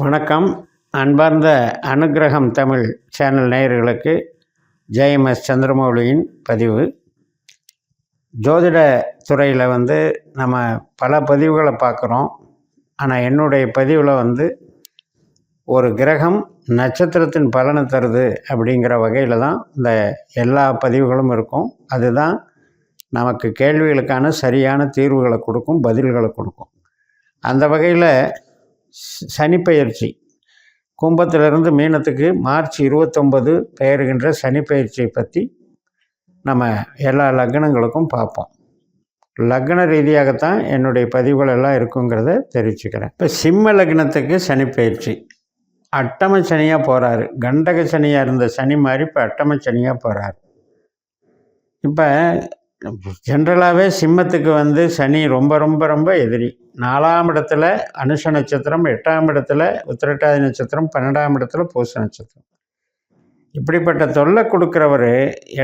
வணக்கம். அன்பார்ந்த அனுக்கிரகம் தமிழ் சேனல் நேயர்களுக்கு ஜெயம்எஸ் சந்திரமௌலியின் பதிவு. ஜோதிட துறையில் வந்து நம்ம பல பதிவுகளை பார்க்குறோம். ஆனால் என்னுடைய பதிவில் வந்து ஒரு கிரகம் நட்சத்திரத்தின் பலனை தருது அப்படிங்கிற வகையில் தான் இந்த எல்லா பதிவுகளும் இருக்கும். அதுதான் நமக்கு கேள்விகளுக்கான சரியான தீர்வுகளை கொடுக்கும் பதில்களை கொடுக்கும். அந்த வகையில் சனிப்பெயர்ச்சி. கும்பத்திலிருந்து மீனத்துக்கு மார்ச் இருபத்தொம்பது பெயர்கின்ற சனிப்பெயர்ச்சியை பற்றி நம்ம எல்லா லக்னங்களுக்கும் பார்ப்போம். லக்ன ரீதியாகத்தான் என்னுடைய பதிவுகள் எல்லாம் இருக்குங்கிறத தெரிவிச்சுக்கிறேன். இப்போ சிம்ம லக்னத்துக்கு சனிப்பெயர்ச்சி. அட்டம சனியாக போகிறாரு கண்டக சனியாக இருந்த சனி மாதிரி இப்போ அட்டம சனியாக போகிறாரு இப்போ ஜென்ரலாகவே சிம்மத்துக்கு வந்து சனி ரொம்ப ரொம்ப ரொம்ப எதிரி. நாலாம் இடத்துல அனுஷ நட்சத்திரம் எட்டாம் இடத்துல உத்திரட்டாதி நட்சத்திரம் பன்னெண்டாம் இடத்துல பூச நட்சத்திரம். இப்படிப்பட்ட தொல்லை கொடுக்குறவர்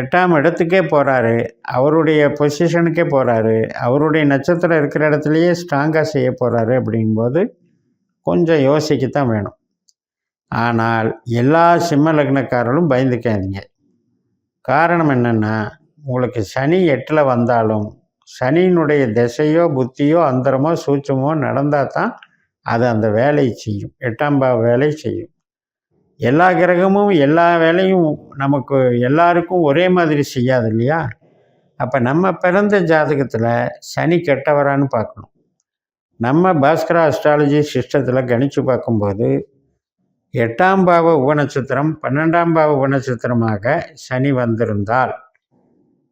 எட்டாம் இடத்துக்கே போகிறாரு அவருடைய பொசிஷனுக்கே போகிறாரு அவருடைய நட்சத்திரம் இருக்கிற இடத்துலையே ஸ்ட்ராங்காக செய்ய போகிறாரு அப்படிங்கும்போது கொஞ்சம் யோசிக்கத்தான் வேணும். ஆனால் எல்லா சிம்ம லக்னக்காரர்களும் பயந்துக்காதீங்க. காரணம் என்னென்னா உங்களுக்கு சனி எட்டில் வந்தாலும் சனியினுடைய திசையோ புத்தியோ அந்தரமோ சூட்சமோ நடந்தால் தான் அது அந்த வேலையை செய்யும். எட்டாம் பாவ வேலை செய்யும். எல்லா கிரகமும் எல்லா வேலையும் நமக்கு எல்லாருக்கும் ஒரே மாதிரி செய்யாது இல்லையா? அப்போ நம்ம பிறந்த ஜாதகத்தில் சனி கெட்டவரான்னு பார்க்கணும். நம்ம பாஸ்கரா அஸ்ட்ராலஜி சிஸ்டத்தில் கணித்து பார்க்கும்போது எட்டாம் பாவ உபநட்சத்திரம் பன்னெண்டாம் பாவ உபநட்சத்திரமாக சனி வந்திருந்தால்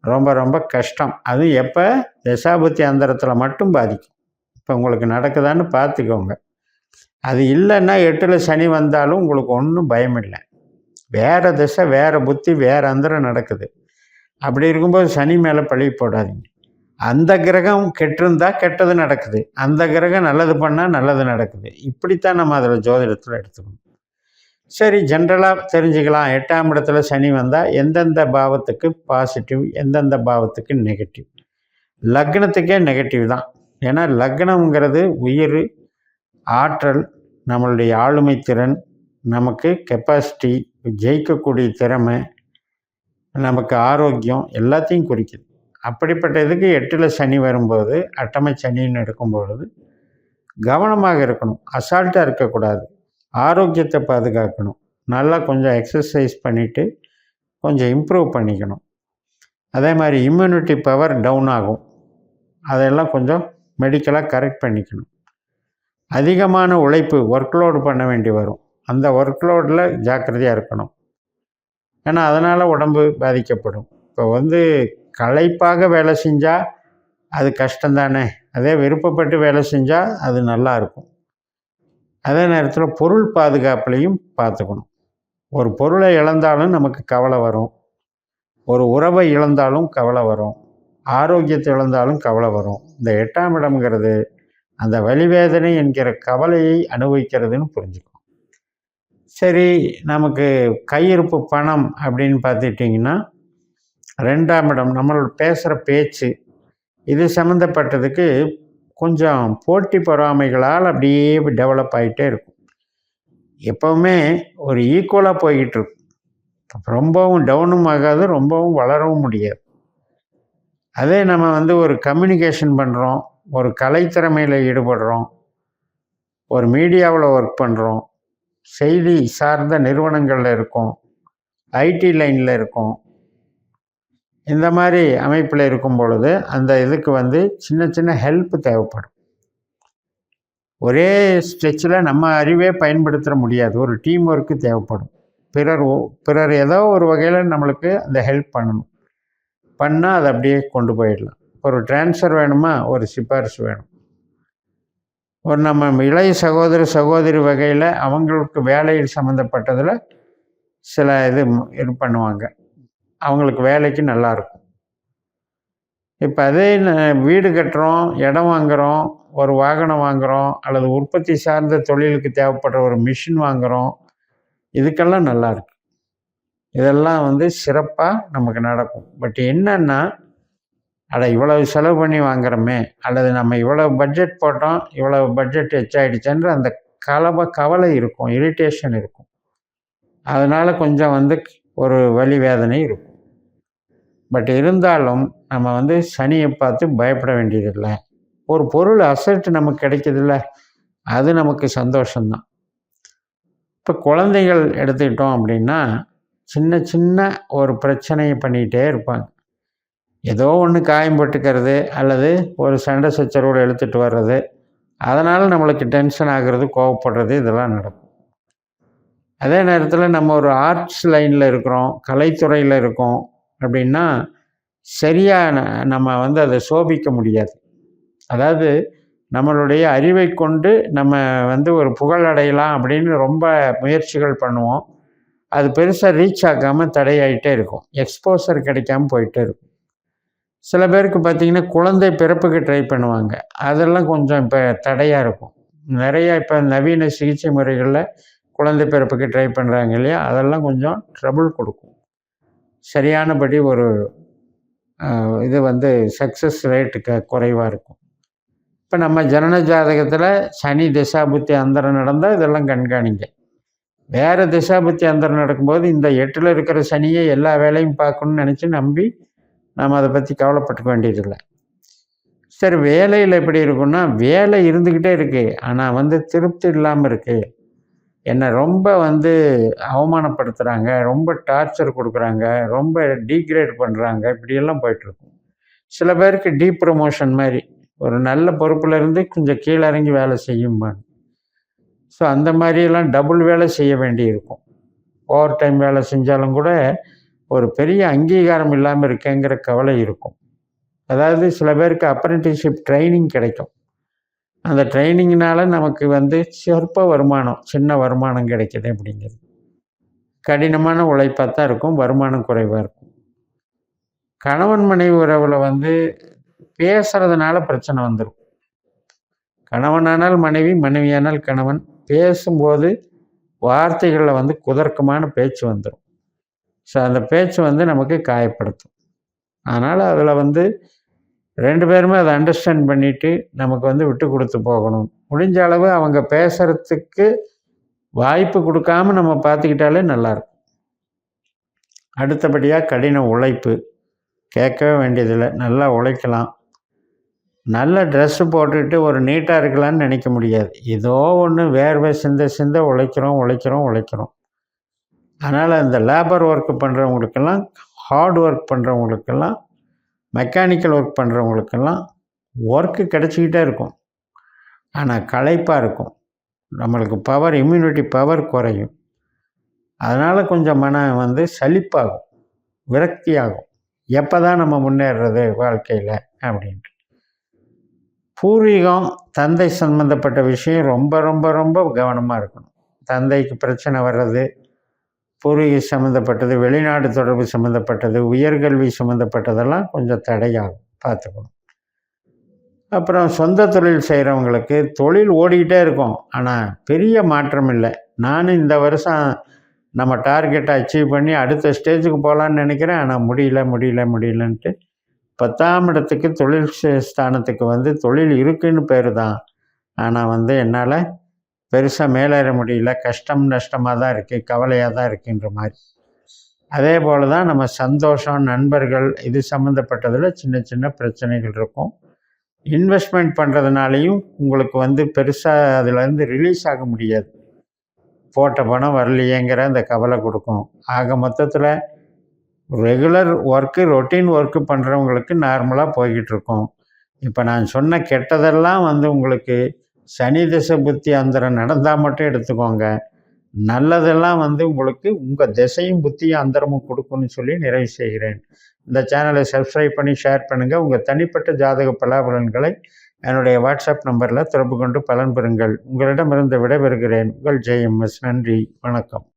ரொம்ப ரொம்ப கஷ்டம். அது எப்போ? தசாபுத்தி அந்தரத்தில் மட்டும் பாதிக்கும். இப்போ உங்களுக்கு நடக்குதான்னு பார்த்துக்கோங்க அது இல்லைன்னா எட்டில் சனி வந்தாலும் உங்களுக்கு ஒன்றும் பயம் இல்லை வேறு திசை வேறு புத்தி வேறு அந்தரம் நடக்குது. அப்படி இருக்கும்போது சனி மேலே பழி போடாதீங்க. அந்த கிரகம் கெட்டிருந்தால் கெட்டது நடக்குது. அந்த கிரகம் நல்லது பண்ணால் நல்லது நடக்குது. இப்படித்தான் நம்ம அதில் ஜோதிடத்தில் எடுத்துக்கணும். சரி ஜென்ரலாக தெரிஞ்சுக்கலாம். எட்டாம் இடத்துல சனி வந்தால் எந்தெந்த பாவத்துக்கு பாசிட்டிவ் எந்தெந்த பாவத்துக்கு நெகட்டிவ் லக்னத்துக்கே நெகட்டிவ் தான். ஏன்னா லக்னம்ங்கிறது உயிர் ஆற்றல் நம்மளுடைய ஆளுமை திறன் நமக்கு கெப்பாசிட்டி ஜெயிக்கக்கூடிய திறமை நமக்கு ஆரோக்கியம் எல்லாத்தையும் குறிக்குது. அப்படிப்பட்ட இதுக்கு எட்டில் சனி வரும்போது அட்டமை சனின்னு எடுக்கும்பொழுது கவனமாக இருக்கணும். அசால்ட்டாக இருக்கக்கூடாது. ஆரோக்கியத்தை பாதுகாக்கணும். நல்லா கொஞ்சம் எக்ஸசைஸ் பண்ணிவிட்டு கொஞ்சம் இம்ப்ரூவ் பண்ணிக்கணும். அதே மாதிரி இம்யூனிட்டி பவர் டவுன் ஆகும். அதெல்லாம் கொஞ்சம் மெடிக்கலாக கரெக்ட் பண்ணிக்கணும். அதிகமான உழைப்பு ஒர்க்லோடு பண்ண வேண்டி வரும். அந்த ஒர்க்லோடில் ஜாக்கிரதையாக இருக்கணும். ஏன்னா அதனால் உடம்பு பாதிக்கப்படும். இப்போ வந்து களைப்பாக வேலை செஞ்சால் அது கஷ்டந்தானே அதே விருப்பப்பட்டு வேலை செஞ்சால் அது நல்லா இருக்கும். அதே நேரத்தில் பொருள் பாதுகாப்புலையும் பார்த்துக்கணும். ஒரு பொருளை இழந்தாலும் நமக்கு கவலை வரும். ஒரு உறவை இழந்தாலும் கவலை வரும். ஆரோக்கியத்தை இழந்தாலும் கவலை வரும். இந்த எட்டாம் இடம்ங்கிறது அந்த வலிவேதனை என்கிற கவலையை அனுபவிக்கிறதுன்னு புரிஞ்சுக்கும் சரி நமக்கு கையிருப்பு பணம் அப்படின்னு பார்த்துட்டிங்கன்னா ரெண்டாம் இடம் நம்மளோட பேசுகிற பேச்சு இது சம்மந்தப்பட்டதுக்கு கொஞ்சம் போட்டி பொறாமைகளால் அப்படியே டெவலப் ஆகிட்டே இருக்கும். எப்போவுமே ஒரு ஈக்குவலாக போய்கிட்டு இருக்கும். ரொம்பவும் டவுனும் ஆகாது ரொம்பவும் வளரவும் முடியாது. அதே நம்ம வந்து ஒரு கம்யூனிகேஷன் பண்ணுறோம் ஒரு கலைத்திறமையில் ஈடுபடுறோம் ஒரு மீடியாவில் ஒர்க் பண்ணுறோம் செய்தி சார்ந்த நிறுவனங்களில் இருக்கோம் ஐடி லைனில் இருக்கோம் இந்த மாதிரி அமைப்பில் இருக்கும் பொழுது அந்த இதுக்கு வந்து சின்ன சின்ன ஹெல்ப் தேவைப்படும். ஒரே ஸ்ட்ரெச்சில் நம்ம அறிவே பயன்படுத்த முடியாது. ஒரு டீம் ஒர்க்கு தேவைப்படும். பிறர் பிறர் ஏதோ ஒரு வகையில் நம்மளுக்கு அந்த ஹெல்ப் பண்ணணும். பண்ணால் அதை அப்படியே கொண்டு போயிடலாம். ஒரு டிரான்ஸ்ஃபர் வேணுமா? ஒரு சிபாரிசு வேணும். ஒரு நம்ம இளைய சகோதர சகோதரி வகையில் அவங்களுக்கு வேலையில் சம்மந்தப்பட்டதில் சில இது இது பண்ணுவாங்க. அவங்களுக்கு வேலைக்கு நல்லாயிருக்கும் இப்போ அதே வீடு கட்டுறோம் இடம் வாங்குகிறோம் ஒரு வாகனம் வாங்குகிறோம் அல்லது உற்பத்தி சார்ந்த தொழிலுக்கு தேவைப்படுற ஒரு மிஷின் வாங்குகிறோம் இதுக்கெல்லாம் நல்லாயிருக்கு இதெல்லாம் வந்து சிறப்பாக நமக்கு நடக்கும். பட் என்னன்னா அட இவ்வளவு செலவு பண்ணி வாங்குறோமே அல்லது நம்ம இவ்வளவு பட்ஜெட் போட்டோம் இவ்வளவு பட்ஜெட் எச்சாயிடுச்சுன்ற அந்த கலவை கவலை இருக்கும் இரிட்டேஷன் இருக்கும். அதனால் கொஞ்சம் வந்து ஒரு வலி வேதனை இருக்கும். பட் இருந்தாலும் நம்ம வந்து சனியை பார்த்து பயப்பட வேண்டியதில்லை. ஒரு பொருள் அசட்டு நமக்கு கிடைக்கிதுல்ல அது நமக்கு சந்தோஷம்தான். இப்போ குழந்தைகள் எடுத்துக்கிட்டோம் அப்படின்னா சின்ன சின்ன ஒரு பிரச்சனையை பண்ணிக்கிட்டே இருப்பாங்க. ஏதோ ஒன்று காயம் போட்டுக்கிறது அல்லது ஒரு சண்டை சச்சரவோடு எடுத்துகிட்டு வர்றது அதனால் நம்மளுக்கு டென்ஷன் ஆகிறது கோவப்படுறது இதெல்லாம் நடக்கும். அதே நேரத்தில் நம்ம ஒரு ஆர்ட்ஸ் லைனில் இருக்கிறோம் கலைத்துறையில் இருக்கோம் அப்படின்னா சரியாக நம்ம வந்து அதை சோபிக்க முடியாது. அதாவது நம்மளுடைய அறிவை கொண்டு நம்ம வந்து ஒரு புகழ் அடையலாம் அப்படின்னு ரொம்ப முயற்சிகள் பண்ணுவோம். அது பெருசாக ரீச் ஆகாமல் தடையாகிட்டே இருக்கும். எக்ஸ்போசர் கிடைக்காம போயிட்டே இருக்கும். சில பேருக்கு பார்த்திங்கன்னா குழந்தை பிறப்புக்கு ட்ரை பண்ணுவாங்க. அதெல்லாம் கொஞ்சம் இப்போ தடையாக இருக்கும். நிறையா இப்போ நவீன சிகிச்சை முறைகளில் குழந்தை பிறப்புக்கு ட்ரை பண்ணுறாங்க இல்லையா? அதெல்லாம் கொஞ்சம் ட்ரபுள் கொடுக்கும். சரியானபடி ஒரு இது வந்து சக்ஸஸ் ரேட்டு க குறைவாக இருக்கும். இப்போ நம்ம ஜனன ஜாதகத்தில் சனி திசாபுத்தி அந்தரம் நடந்தால் இதெல்லாம் கண்காணிங்க. வேறு திசாபுத்தி அந்தரம் நடக்கும்போது இந்த எட்டில் இருக்கிற சனியை எல்லா வேலையும் பார்க்கணுன்னு நினச்சி நம்பி நாம் அதை பற்றி கவலைப்பட்டுக்க வேண்டியதில்லை. சரி வேலையில் எப்படி இருக்குன்னா வேலை இருந்துக்கிட்டே இருக்குது ஆனால் வந்து திருப்தி இல்லாமல் இருக்குது என்னை ரொம்ப வந்து அவமானப்படுத்துகிறாங்க ரொம்ப டார்ச்சர் கொடுக்குறாங்க ரொம்ப டீக்ரேட் பண்ணுறாங்க இப்படியெல்லாம் போயிட்டுருக்கும். சில பேருக்கு டீப் ப்ரமோஷன் மாதிரி ஒரு நல்ல பொறுப்பில் இருந்து கொஞ்சம் கீழே இறங்கி வேலை செய்யும்பாங்க ஸோ அந்த மாதிரியெல்லாம் டபுள் வேலை செய்ய வேண்டி இருக்கும் ஓவர் டைம் வேலை செஞ்சாலும் கூட ஒரு பெரிய அங்கீகாரம் இல்லாமல் இருக்கேங்கிற கவலை இருக்கும். அதாவது சில பேருக்கு அப்ரெண்டிஸ்ஷிப் ட்ரைனிங் கிடைக்கும். அந்த ட்ரைனிங்னால நமக்கு வந்து சொற்ப வருமானம் சின்ன வருமானம் கிடைக்கிது அப்படிங்கிறது. கடினமான உழைப்பாக தான் இருக்கும் வருமானம் குறைவாக இருக்கும். கணவன் மனைவி உறவில் வந்து பேசுறதுனால பிரச்சனை வந்துடும் கணவனானால் மனைவி மனைவியானால் கணவன் பேசும்போது வார்த்தைகளில் வந்து குதர்க்கமான பேச்சு வந்துடும் ஸோ அந்த பேச்சு வந்து நமக்கு காயப்படுத்தும். அதனால் அதில் வந்து ரெண்டு பேருமே அதை அண்டர்ஸ்டாண்ட் பண்ணிவிட்டு நமக்கு வந்து விட்டு கொடுத்து போகணும். முடிஞ்ச அளவு அவங்க பேசுகிறதுக்கு வாய்ப்பு கொடுக்காம நம்ம பார்த்துக்கிட்டாலே நல்லாயிருக்கும். அடுத்தபடியாக கடின உழைப்பு. கேட்கவே வேண்டியதில்லை. நல்லா உழைக்கலாம். நல்ல ட்ரெஸ்ஸு போட்டுட்டு ஒரு நீட்டாக இருக்கலான்னு நினைக்க முடியாது. ஏதோ ஒன்று வேர்வை சிந்த சிந்த உழைக்கிறோம் உழைக்கிறோம் உழைக்கிறோம். அதனால் இந்த லேபர் ஒர்க் பண்ணுறவங்களுக்கெல்லாம் ஹார்ட் ஒர்க் பண்ணுறவங்களுக்கெல்லாம் மெக்கானிக்கல் ஒர்க் பண்ணுறவங்களுக்கெல்லாம் ஒர்க்கு கிடச்சிக்கிட்டே இருக்கும். ஆனால் களைப்பாக இருக்கும். நம்மளுக்கு பவர் இம்யூனிட்டி பவர் குறையும். அதனால் கொஞ்சம் மனம் வந்து சலிப்பாகும். விரக்தியாகும். எப்போ தான் நம்ம முன்னேறுறது வாழ்க்கையில் அப்படின்ட்டு. பூர்வீகம் தந்தை சம்மந்தப்பட்ட விஷயம் ரொம்ப ரொம்ப ரொம்ப கவனமாக இருக்கணும். தந்தைக்கு பிரச்சனை வர்றது பூர்வீக சம்மந்தப்பட்டது வெளிநாடு தொடர்பு சம்மந்தப்பட்டது உயர்கல்வி சம்மந்தப்பட்டதெல்லாம் கொஞ்சம் தடையாகும். பார்த்துக்கணும். அப்புறம் சொந்த தொழில் செய்கிறவங்களுக்கு தொழில் ஓடிக்கிட்டே இருக்கும். ஆனால் பெரிய மாற்றம் இல்லை. நானும் இந்த வருஷம் நம்ம டார்கெட்டை அச்சீவ் பண்ணி அடுத்த ஸ்டேஜுக்கு போகலான்னு நினைக்கிறேன். ஆனால் முடியல முடியல முடியலன்ட்டு பத்தாம் இடத்துக்கு தொழில் ஸ்தானத்துக்கு வந்து தொழில் இருக்குன்னு பேர் தான். ஆனால் வந்து என்னால் பெருசாக மேலேற முடியல. கஷ்டம் நஷ்டமாக தான் இருக்குது கவலையாக தான் இருக்குன்ற மாதிரி. அதே போல் தான் நம்ம சந்தோஷம் நண்பர்கள் இது சம்மந்தப்பட்டதில் சின்ன சின்ன பிரச்சனைகள் இருக்கும். இன்வெஸ்ட்மெண்ட் பண்ணுறதுனாலையும் உங்களுக்கு வந்து பெருசாக அதிலேருந்து ரிலீஸ் ஆக முடியாது. போட்ட பணம் வரலையேங்கிற அந்த கவலை கொடுக்கும். ஆக மொத்தத்தில் ரெகுலர் ஒர்க்கு ரொட்டீன் ஒர்க்கு பண்ணுறவங்களுக்கு நார்மலாக போய்கிட்டு இருக்கோம். இப்போ நான் சொன்ன கெட்டதெல்லாம் வந்து உங்களுக்கு சனி திசை புத்தி அந்தரம் நடந்தால் மட்டும் எடுத்துக்கோங்க. நல்லதெல்லாம் வந்து உங்களுக்கு உங்கள் திசையும் புத்தியும் அந்தரமும் கொடுக்குன்னு சொல்லி நிறைவு செய்கிறேன். இந்த சேனலை சப்ஸ்கிரைப் பண்ணி ஷேர் பண்ணுங்கள் உங்கள் தனிப்பட்ட ஜாதக பலாபலன்களை என்னுடைய வாட்ஸ்அப் நம்பரில் தொடர்பு கொண்டு பலன் பெறுங்கள். உங்களிடமிருந்து விடைபெறுகிறேன். உங்கள் ஜெயம்எஸ். நன்றி. வணக்கம்.